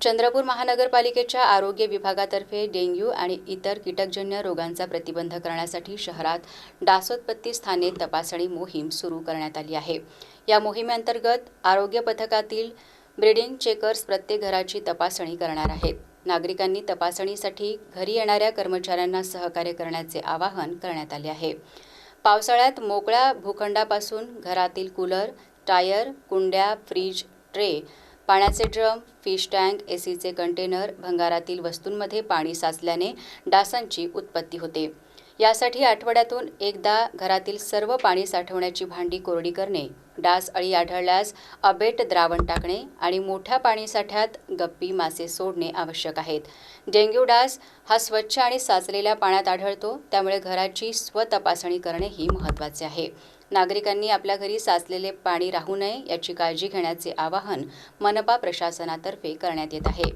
चंद्रपूर महानगरपालिकेच्या आरोग्य विभागातर्फे डेंग्यू आणि इतर कीटकजन्य रोगांचा प्रतिबंध करण्यासाठी शहरात डासोत्पत्ती स्थाने तपासणी मोहीम सुरू करण्यात आली आहे. या मोहिमेअंतर्गत आरोग्य पथकातील ब्रीडिंग चेकर्स प्रत्येक घराची तपासणी करणार आहेत. नागरिकांनी तपासणीसाठी घरी येणाऱ्या कर्मचाऱ्यांना सहकार्य करण्याचे आवाहन करण्यात आले आहे. पावसाळ्यात मोकळ्या भूखंडापासून घरातील कूलर टायर कुंड्या फ्रीज ट्रे पाण्याचे ड्रम फिश टँक एसीचे कंटेनर भंगारातील वस्तूंमध्ये पाणी साचल्याने डासांची उत्पत्ती होते. यासाठी आठवड्यातून एकदा घरातील सर्व पाणी साठवण्याची भांडी कोरडी करणे डास अळी आढळल्यास अबेट द्रावण टाकणे आणि मोठ्या पाणीसाठ्यात गप्पी मासे सोडणे आवश्यक आहेत. डेंग्यू डास हा स्वच्छ आणि साचलेल्या पाण्यात आढळतो त्यामुळे घराची स्वतपासणी करणे ही महत्त्वाचे आहे. नागरिकांनी आपल्या घरी साचलेले पाणी राहू नये याची काळजी घेण्याचे आवाहन मनपा प्रशासनातर्फे करण्यात येत आहे.